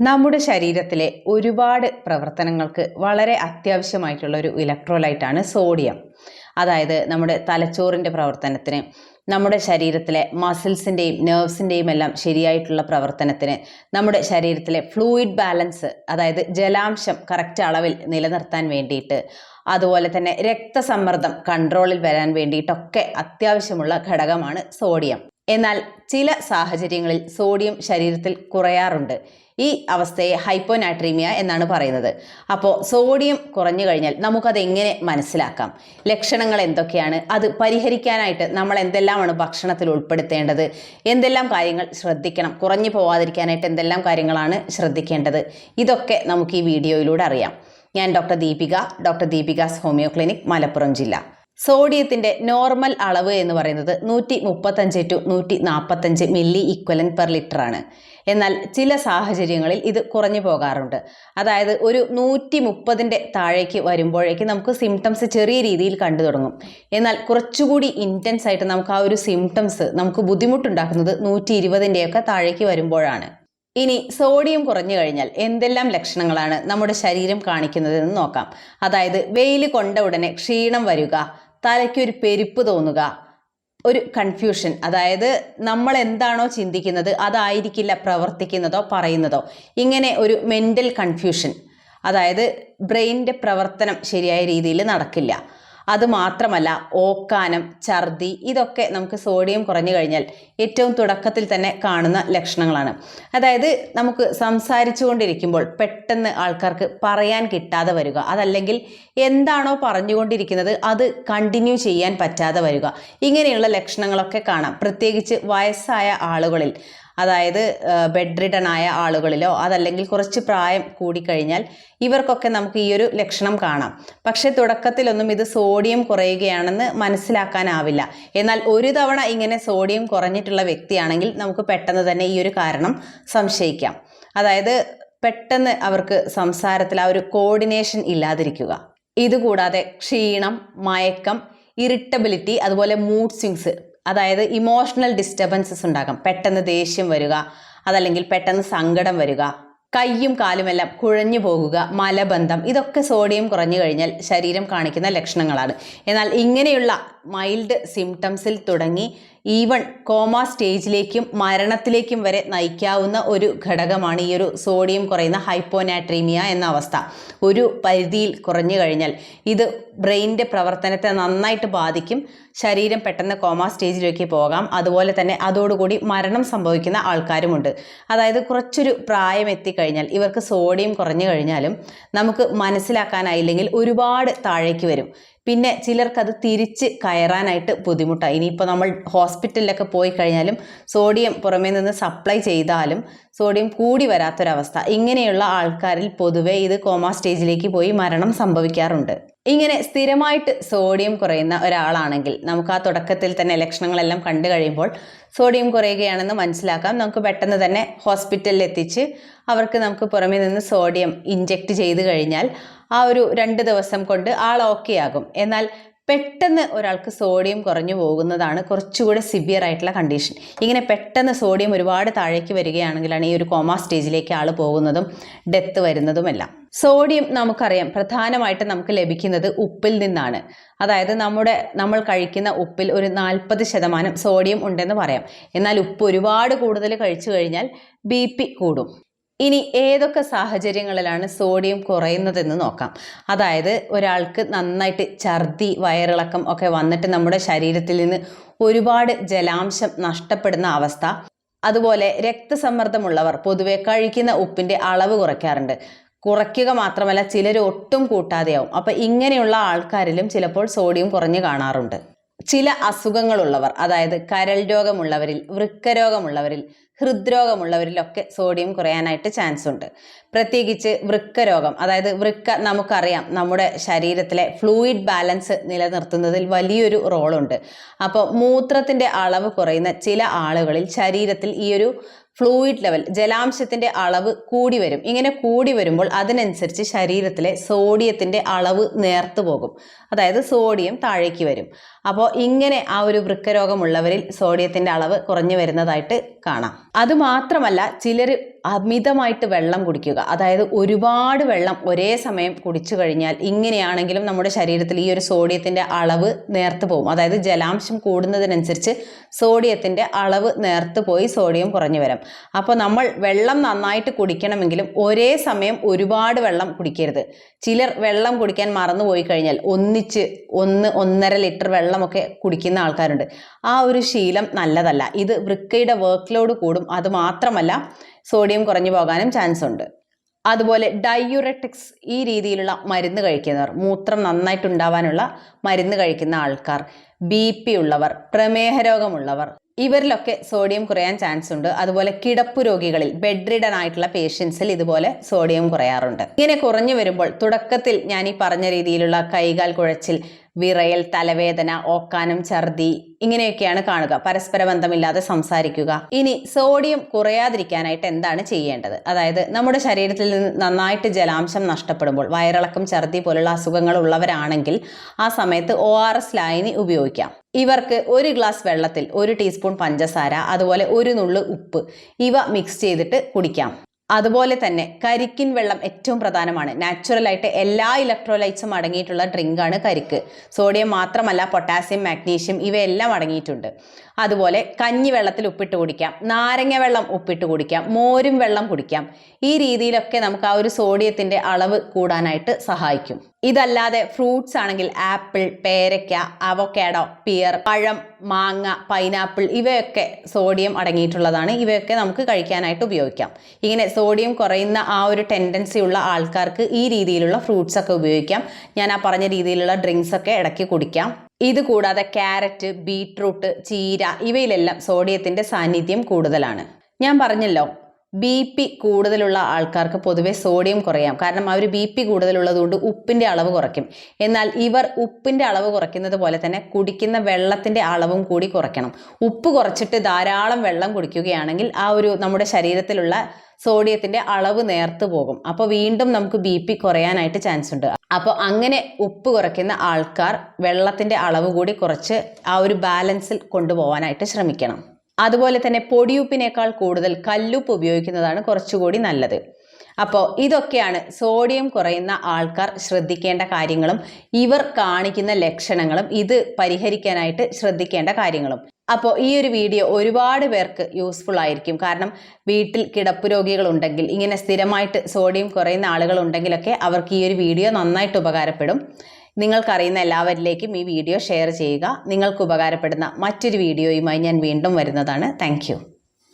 നമ്മുടെ ശരീരത്തിലെ ഒരുപാട് പ്രവർത്തനങ്ങൾക്ക് വളരെ അത്യാവശ്യമായിട്ടുള്ള ഒരു ഇലക്ട്രോലൈറ്റാണ് സോഡിയം അതായത് നമ്മുടെ തലച്ചോറിന്റെ പ്രവർത്തനത്തിന് നമ്മുടെ ശരീരത്തിലെ മസിൽസിന്റെയും നെർവ്സിന്റെയും എല്ലാം ശരിയായിട്ടുള്ള പ്രവർത്തനത്തിന് നമ്മുടെ ശരീരത്തിലെ ഫ്ലൂയിഡ് ബാലൻസ് അതായത് ജലാംശം കറക്റ്റ് അളവിൽ നിലനിർത്താൻ വേണ്ടിയിട്ട് അതുപോലെ തന്നെ രക്തസമ്മർദ്ദം കൺട്രോളിൽ വരാൻ വേണ്ടിയിട്ടൊക്കെ അത്യാവശ്യമുള്ള ഘടകമാണ് സോഡിയം എന്നാൽ ചില സാഹചര്യങ്ങളിൽ സോഡിയം ശരീരത്തിൽ കുറയാറുണ്ട്. ഈ അവസ്ഥയെ ഹൈപ്പോനാട്രീമിയ എന്നാണ് പറയുന്നത്. അപ്പോൾ സോഡിയം കുറഞ്ഞു കഴിഞ്ഞാൽ നമുക്കത് എങ്ങനെ മനസ്സിലാക്കാം? ലക്ഷണങ്ങൾ എന്തൊക്കെയാണ്? അത് പരിഹരിക്കാനായിട്ട് നമ്മൾ എന്തെല്ലാമാണ് ഭക്ഷണത്തിൽ ഉൾപ്പെടുത്തേണ്ടത്? എന്തെല്ലാം കാര്യങ്ങൾ ശ്രദ്ധിക്കണം? കുറഞ്ഞു പോവാതിരിക്കാനായിട്ട് എന്തെല്ലാം കാര്യങ്ങളാണ് ശ്രദ്ധിക്കേണ്ടത്? ഇതൊക്കെ നമുക്ക് ഈ വീഡിയോയിലൂടെ അറിയാം. ഞാൻ doctor Deepika doctor Deepika's homeo clinic Malappuram ജില്ല. സോഡിയത്തിന്റെ നോർമൽ അളവ് എന്ന് പറയുന്നത് നൂറ്റി മുപ്പത്തഞ്ച് ടു നൂറ്റി നാൽപ്പത്തഞ്ച് മില്ലി ഇക്വലൻ പെർ ലിറ്റർ ആണ്. എന്നാൽ ചില സാഹചര്യങ്ങളിൽ ഇത് കുറഞ്ഞു പോകാറുണ്ട്. അതായത് ഒരു നൂറ്റി മുപ്പതിന്റെ താഴേക്ക് വരുമ്പോഴേക്ക് നമുക്ക് സിംറ്റംസ് ചെറിയ രീതിയിൽ കണ്ടു തുടങ്ങും. എന്നാൽ കുറച്ചുകൂടി ഇന്റൻസ് ആയിട്ട് നമുക്ക് ആ ഒരു സിംറ്റംസ് നമുക്ക് ബുദ്ധിമുട്ടുണ്ടാക്കുന്നത് നൂറ്റി ഇരുപതിന്റെയൊക്കെ താഴേക്ക് വരുമ്പോഴാണ്. ഇനി സോഡിയം കുറഞ്ഞു കഴിഞ്ഞാൽ എന്തെല്ലാം ലക്ഷണങ്ങളാണ് നമ്മുടെ ശരീരം കാണിക്കുന്നതെന്ന് നോക്കാം. അതായത് വെയിൽ കൊണ്ട ഉടനെ ക്ഷീണം വരിക തലയ്ക്കൊരു പെരുപ്പ് തോന്നുക. ഒരു കൺഫ്യൂഷൻ അതായത് നമ്മൾ എന്താണോ ചിന്തിക്കുന്നത് അതായിരിക്കില്ല പ്രവർത്തിക്കുന്നതോ പറയുന്നതോ. ഇങ്ങനെ ഒരു മെന്റൽ കൺഫ്യൂഷൻ അതായത് ബ്രെയിനിന്റെ പ്രവർത്തനം ശരിയായ രീതിയിൽ നടക്കില്ല. അത് മാത്രമല്ല ഓക്കാനം ഛർദി ഇതൊക്കെ നമുക്ക് സോഡിയം കുറഞ്ഞു കഴിഞ്ഞാൽ ഏറ്റവും തുടക്കത്തിൽ തന്നെ കാണുന്ന ലക്ഷണങ്ങളാണ്. അതായത് നമുക്ക് സംസാരിച്ചു കൊണ്ടിരിക്കുമ്പോൾ പെട്ടെന്ന് ആൾക്കാർക്ക് പറയാൻ കിട്ടാതെ വരിക. അതല്ലെങ്കിൽ എന്താണോ പറഞ്ഞുകൊണ്ടിരിക്കുന്നത് അത് കണ്ടിന്യൂ ചെയ്യാൻ പറ്റാതെ വരിക. ഇങ്ങനെയുള്ള ലക്ഷണങ്ങളൊക്കെ കാണാം. പ്രത്യേകിച്ച് വയസ്സായ ആളുകളിൽ. അതായത് ബെഡ് റിഡൺ ആയ ആളുകളിലോ അതല്ലെങ്കിൽ കുറച്ച് പ്രായം കൂടിക്കഴിഞ്ഞാൽ ഇവർക്കൊക്കെ നമുക്ക് ഈ ഒരു ലക്ഷണം കാണാം. പക്ഷേ തുടക്കത്തിലൊന്നും ഇത് സോഡിയം കുറയുകയാണെന്ന് മനസ്സിലാക്കാനാവില്ല. എന്നാൽ ഒരു തവണ ഇങ്ങനെ സോഡിയം കുറഞ്ഞിട്ടുള്ള വ്യക്തിയാണെങ്കിൽ നമുക്ക് പെട്ടെന്ന് തന്നെ ഈ ഒരു കാരണം സംശയിക്കാം. അതായത് പെട്ടെന്ന് അവർക്ക് സംസാരത്തിൽ ആ ഒരു കോർഡിനേഷൻ ഇല്ലാതിരിക്കുക. ഇതുകൂടാതെ ക്ഷീണം മയക്കം ഇറിറ്റബിലിറ്റി അതുപോലെ മൂഡ് സ്വിങ്സ് അതായത് ഇമോഷണൽ ഡിസ്റ്റർബൻസസ് ഉണ്ടാകാം. പെട്ടെന്ന് ദേഷ്യം വരിക അതല്ലെങ്കിൽ പെട്ടെന്ന് സങ്കടം വരിക കൈയും കാലുമെല്ലാം കുഴഞ്ഞു പോകുക മലബന്ധം ഇതൊക്കെ സോഡിയം കുറഞ്ഞു കഴിഞ്ഞാൽ ശരീരം കാണിക്കുന്ന ലക്ഷണങ്ങളാണ്. എന്നാൽ ഇങ്ങനെയുള്ള മൈൽഡ് സിംറ്റംസിൽ തുടങ്ങി ഈവൺ കോമ സ്റ്റേജിലേക്കും മരണത്തിലേക്കും വരെ നയിക്കാവുന്ന ഒരു ഘടകമാണ് ഈ ഒരു സോഡിയം കുറയുന്ന ഹൈപ്പോനാട്രീമിയ എന്ന അവസ്ഥ. ഒരു പരിധിയിൽ കുറഞ്ഞു കഴിഞ്ഞാൽ ഇത് ബ്രെയിനിന്റെ പ്രവർത്തനത്തെ നന്നായിട്ട് ബാധിക്കും. ശരീരം പെട്ടെന്ന് കോമ സ്റ്റേജിലേക്ക് പോകാം. അതുപോലെ തന്നെ അതോടുകൂടി മരണം സംഭവിക്കുന്ന ആൾക്കാരുമുണ്ട്. അതായത് കുറച്ചൊരു പ്രായം എത്തിക്കഴിഞ്ഞാൽ ഇവർക്ക് സോഡിയം കുറഞ്ഞു കഴിഞ്ഞാലും നമുക്ക് മനസ്സിലാക്കാനായില്ലെങ്കിൽ ഒരുപാട് താഴേക്ക് വരും. പിന്നെ ചിലർക്കത് തിരിച്ച് കയറാനായിട്ട് ബുദ്ധിമുട്ടാണ് ഇനിയിപ്പോൾ നമ്മൾ ഹോസ്പിറ്റലിലൊക്കെ പോയി കഴിഞ്ഞാലും സോഡിയം പുറമേ നിന്ന് സപ്ലൈ ചെയ്താലും സോഡിയം കൂടി വരാത്തൊരവസ്ഥ. ഇങ്ങനെയുള്ള ആൾക്കാരിൽ പൊതുവേ ഇത് കോമ സ്റ്റേജിലേക്ക് പോയി മരണം സംഭവിക്കാറുണ്ട്. ഇങ്ങനെ സ്ഥിരമായിട്ട് സോഡിയം കുറയുന്ന ഒരാളാണെങ്കിൽ നമുക്ക് ആ തുടക്കത്തിൽ തന്നെ ലക്ഷണങ്ങളെല്ലാം കണ്ടു കഴിയുമ്പോൾ സോഡിയം കുറയുകയാണെന്ന് മനസ്സിലാക്കാം. നമുക്ക് പെട്ടെന്ന് തന്നെ ഹോസ്പിറ്റലിൽ എത്തിച്ച് അവർക്ക് നമുക്ക് പുറമേ നിന്ന് സോഡിയം ഇഞ്ചെക്റ്റ് ചെയ്ത് കഴിഞ്ഞാൽ ആ ഒരു രണ്ട് ദിവസം കൊണ്ട് ആൾ ഓക്കെ ആകും. എന്നാൽ പെട്ടെന്ന് ഒരാൾക്ക് സോഡിയം കുറഞ്ഞു പോകുന്നതാണ് കുറച്ചുകൂടെ സിവിയർ ആയിട്ടുള്ള കണ്ടീഷൻ ഇങ്ങനെ പെട്ടെന്ന് സോഡിയം ഒരുപാട് താഴേക്ക് വരികയാണെങ്കിലാണ് ഈ ഒരു കോമ സ്റ്റേജിലേക്ക് ആൾ പോകുന്നതും ഡെത്ത് വരുന്നതുമെല്ലാം സോഡിയം നമുക്കറിയാം പ്രധാനമായിട്ട് നമുക്ക് ലഭിക്കുന്നത് ഉപ്പിൽ നിന്നാണ്. അതായത് നമ്മുടെ നമ്മൾ കഴിക്കുന്ന ഉപ്പിൽ ഒരു നാൽപ്പത് ശതമാനം സോഡിയം ഉണ്ടെന്ന് പറയാം. എന്നാൽ ഉപ്പ് ഒരുപാട് കൂടുതൽ കഴിച്ചു കഴിഞ്ഞാൽ ബി കൂടും. ഇനി ഏതൊക്കെ സാഹചര്യങ്ങളിലാണ് സോഡിയം കുറയുന്നതെന്ന് നോക്കാം. അതായത് ഒരാൾക്ക് നന്നായിട്ട് ഛർദി വയറിളക്കം ഒക്കെ വന്നിട്ട് നമ്മുടെ ശരീരത്തിൽ നിന്ന് ഒരുപാട് ജലാംശം നഷ്ടപ്പെടുന്ന അവസ്ഥ. അതുപോലെ രക്തസമ്മർദ്ദമുള്ളവർ പൊതുവെ കഴിക്കുന്ന ഉപ്പിന്റെ അളവ് കുറയ്ക്കാറുണ്ട്. കുറയ്ക്കുക മാത്രമല്ല ചിലർ ഒട്ടും കൂട്ടാതെയാവും. അപ്പം ഇങ്ങനെയുള്ള ആൾക്കാരിലും ചിലപ്പോൾ സോഡിയം കുറഞ്ഞു കാണാറുണ്ട്. ചില അസുഖങ്ങളുള്ളവർ അതായത് കരൾ രോഗമുള്ളവരിൽ വൃക്കരോഗമുള്ളവരിൽ ഹൃദ്രോഗമുള്ളവരിലൊക്കെ സോഡിയം കുറയാനായിട്ട് ചാൻസ് ഉണ്ട്. പ്രത്യേകിച്ച് വൃക്ക രോഗം അതായത് വൃക്ക നമുക്കറിയാം നമ്മുടെ ശരീരത്തിലെ ഫ്ലൂയിഡ് ബാലൻസ് നിലനിർത്തുന്നതിൽ വലിയൊരു റോളുണ്ട് അപ്പോൾ മൂത്രത്തിന്റെ അളവ് കുറയുന്ന ചില ആളുകളിൽ ശരീരത്തിൽ ഈ ഒരു ഫ്ലൂയിഡ് ലെവൽ ജലാംശത്തിന്റെ അളവ് കൂടി വരും. ഇങ്ങനെ കൂടി വരുമ്പോൾ അതിനനുസരിച്ച് ശരീരത്തിലെ സോഡിയത്തിന്റെ അളവ് നേർത്തു പോകും. അതായത് സോഡിയം താഴേക്ക് വരും. അപ്പോൾ ഇങ്ങനെ ആ ഒരു വൃക്കരോഗമുള്ളവരിൽ സോഡിയത്തിന്റെ അളവ് കുറഞ്ഞു വരുന്നതായിട്ട് കാണാം. അതുമാത്രമല്ല ചിലർ അമിതമായിട്ട് വെള്ളം കുടിക്കുക. അതായത് ഒരുപാട് വെള്ളം ഒരേ സമയം കുടിച്ചു കഴിഞ്ഞാൽ ഇങ്ങനെയാണെങ്കിലും നമ്മുടെ ശരീരത്തിൽ ഈ ഒരു സോഡിയത്തിന്റെ അളവ് നേർത്ത് പോകും. അതായത് ജലാംശം കൂടുന്നതിനനുസരിച്ച് സോഡിയത്തിന്റെ അളവ് നേർത്ത് പോയി സോഡിയം കുറഞ്ഞു വരും. അപ്പോൾ നമ്മൾ വെള്ളം നന്നായിട്ട് കുടിക്കണമെങ്കിലും ഒരേ സമയം ഒരുപാട് വെള്ളം കുടിക്കരുത്. ചിലർ വെള്ളം കുടിക്കാൻ മറന്നു പോയി കഴിഞ്ഞാൽ ഒന്നിച്ച് ഒന്ന് ഒന്നര ലിറ്റർ വെള്ളമൊക്കെ കുടിക്കുന്ന ആൾക്കാരുണ്ട്. ആ ഒരു ശീലം നല്ലതല്ല. ഇത് വൃക്കയുടെ വർക്ക് ലോഡ് കൂടും. അത് മാത്രമല്ല സോഡിയം കുറഞ്ഞു പോകാനും ചാൻസ് ഉണ്ട്. അതുപോലെ ഡയൂററ്റിക്സ് ഈ രീതിയിലുള്ള മരുന്ന് കഴിക്കുന്നവർ മൂത്രം നന്നായിട്ടുണ്ടാവാനുള്ള മരുന്ന് കഴിക്കുന്ന ആൾക്കാർ ബി പി ഉള്ളവർ പ്രമേഹ രോഗമുള്ളവർ ഇവരിലൊക്കെ സോഡിയം കുറയാൻ ചാൻസ് ഉണ്ട്. അതുപോലെ കിടപ്പ് രോഗികളിൽ ബെഡ് റിഡൻ ആയിട്ടുള്ള പേഷ്യൻസിൽ ഇതുപോലെ സോഡിയം കുറയാറുണ്ട്. ഇങ്ങനെ കുറഞ്ഞു വരുമ്പോൾ തുടക്കത്തിൽ ഞാൻ ഈ പറഞ്ഞ രീതിയിലുള്ള കൈകാൽ കുഴച്ചിൽ വിറയൽ തലവേദന ഓക്കാനം ഛർദി ഇങ്ങനെയൊക്കെയാണ് കാണുക. പരസ്പര ബന്ധമില്ലാതെ സംസാരിക്കുക. ഇനി സോഡിയം കുറയാതിരിക്കാനായിട്ട് എന്താണ് ചെയ്യേണ്ടത്? അതായത് നമ്മുടെ ശരീരത്തിൽ നിന്ന് നന്നായിട്ട് ജലാംശം നഷ്ടപ്പെടുമ്പോൾ വയറിളക്കം ഛർദി പോലുള്ള അസുഖങ്ങൾ ഉള്ളവരാണെങ്കിൽ ആ സമയത്ത് ഒ ആർ എസ് ലായനി ഉപയോഗിക്കാം. ഇവർക്ക് ഒരു ഗ്ലാസ് വെള്ളത്തിൽ ഒരു ടീസ്പൂൺ പഞ്ചസാര അതുപോലെ ഒരു നുള്ളു ഉപ്പ് ഇവ മിക്സ് ചെയ്തിട്ട് കുടിക്കാം. അതുപോലെ തന്നെ കരിക്കിൻ വെള്ളം ഏറ്റവും പ്രധാനമാണ്. നാച്ചുറലായിട്ട് എല്ലാ ഇലക്ട്രോലൈറ്റ്സും അടങ്ങിയിട്ടുള്ള ഡ്രിങ്കാണ് കരിക്ക്. സോഡിയം മാത്രമല്ല പൊട്ടാസ്യം മാഗ്നീഷ്യം ഇവയെല്ലാം അടങ്ങിയിട്ടുണ്ട്. അതുപോലെ കഞ്ഞി വെള്ളത്തിൽ ഉപ്പിട്ട് കുടിക്കാം. നാരങ്ങ വെള്ളം ഉപ്പിട്ട് കുടിക്കാം. മോരും വെള്ളം കുടിക്കാം. ഈ രീതിയിലൊക്കെ നമുക്ക് ആ ഒരു സോഡിയത്തിന്റെ അളവ് കൂടാനായിട്ട് സഹായിക്കും. ഇതല്ലാതെ ഫ്രൂട്ട്സ് ആണെങ്കിൽ ആപ്പിൾ പേരയ്ക്ക അവക്കാഡോ പിയർ പഴം മാങ്ങ പൈനാപ്പിൾ ഇവയൊക്കെ സോഡിയം അടങ്ങിയിട്ടുള്ളതാണ്. ഇവയൊക്കെ നമുക്ക് കഴിക്കാനായിട്ട് ഉപയോഗിക്കാം. ഇങ്ങനെ സോഡിയം കുറയുന്ന ആ ഒരു ടെൻഡൻസി ഉള്ള ആൾക്കാർക്ക് ഈ രീതിയിലുള്ള ഫ്രൂട്ട്സ് ഒക്കെ ഉപയോഗിക്കാം. ഞാൻ ആ പറഞ്ഞ രീതിയിലുള്ള ഡ്രിങ്ക്സ് ഒക്കെ ഇടയ്ക്ക് കുടിക്കാം. ഇത് കൂടാതെ ക്യാരറ്റ് ബീട്രൂട്ട് ചീര ഇവയിലെല്ലാം സോഡിയത്തിന്റെ സാന്നിധ്യം കൂടുതലാണ്. ഞാൻ പറഞ്ഞല്ലോ ബി പി കൂടുതലുള്ള ആൾക്കാർക്ക് പൊതുവെ സോഡിയം കുറയാം. കാരണം അവർ ബി പി കൂടുതലുള്ളതുകൊണ്ട് ഉപ്പിന്റെ അളവ് കുറയ്ക്കും. എന്നാൽ ഇവർ ഉപ്പിന്റെ അളവ് കുറയ്ക്കുന്നത് പോലെ തന്നെ കുടിക്കുന്ന വെള്ളത്തിന്റെ അളവും കൂടി കുറയ്ക്കണം. ഉപ്പ് കുറച്ചിട്ട് ധാരാളം വെള്ളം കുടിക്കുകയാണെങ്കിൽ ആ ഒരു നമ്മുടെ ശരീരത്തിലുള്ള സോഡിയത്തിന്റെ അളവ് നേർത്തു പോകും. അപ്പോൾ വീണ്ടും നമുക്ക് ബി പി കുറയാനായിട്ട് ചാൻസ് ഉണ്ട്. അപ്പോൾ അങ്ങനെ ഉപ്പ് കുറയ്ക്കുന്ന ആൾക്കാർ വെള്ളത്തിന്റെ അളവ് കൂടി കുറച്ച് ആ ഒരു ബാലൻസിൽ കൊണ്ടുപോകാനായിട്ട് ശ്രമിക്കണം. അതുപോലെ തന്നെ പൊടിയുപ്പിനേക്കാൾ കൂടുതൽ കല്ലുപ്പ് ഉപയോഗിക്കുന്നതാണ് കുറച്ചുകൂടി നല്ലത്. അപ്പോൾ ഇതൊക്കെയാണ് സോഡിയം കുറയുന്ന ആൾക്കാർ ശ്രദ്ധിക്കേണ്ട കാര്യങ്ങളും ഇവർ കാണിക്കുന്ന ലക്ഷണങ്ങളും ഇത് പരിഹരിക്കാനായിട്ട് ശ്രദ്ധിക്കേണ്ട കാര്യങ്ങളും. അപ്പോൾ ഈ ഒരു വീഡിയോ ഒരുപാട് പേർക്ക് യൂസ്ഫുൾ ആയിരിക്കും. കാരണം വീട്ടിൽ കിടപ്പ് രോഗികളുണ്ടെങ്കിൽ ഇങ്ങനെ സ്ഥിരമായിട്ട് സോഡിയം കുറയുന്ന ആളുകളുണ്ടെങ്കിലൊക്കെ അവർക്ക് ഈ ഒരു വീഡിയോ നന്നായിട്ട് ഉപകാരപ്പെടും. നിങ്ങൾക്കറിയുന്ന എല്ലാവരിലേക്കും ഈ വീഡിയോ ഷെയർ ചെയ്യുക. നിങ്ങൾക്ക് ഉപകാരപ്പെടുന്ന മറ്റൊരു വീഡിയോയുമായി ഞാൻ വീണ്ടും വരുന്നതാണ്. താങ്ക്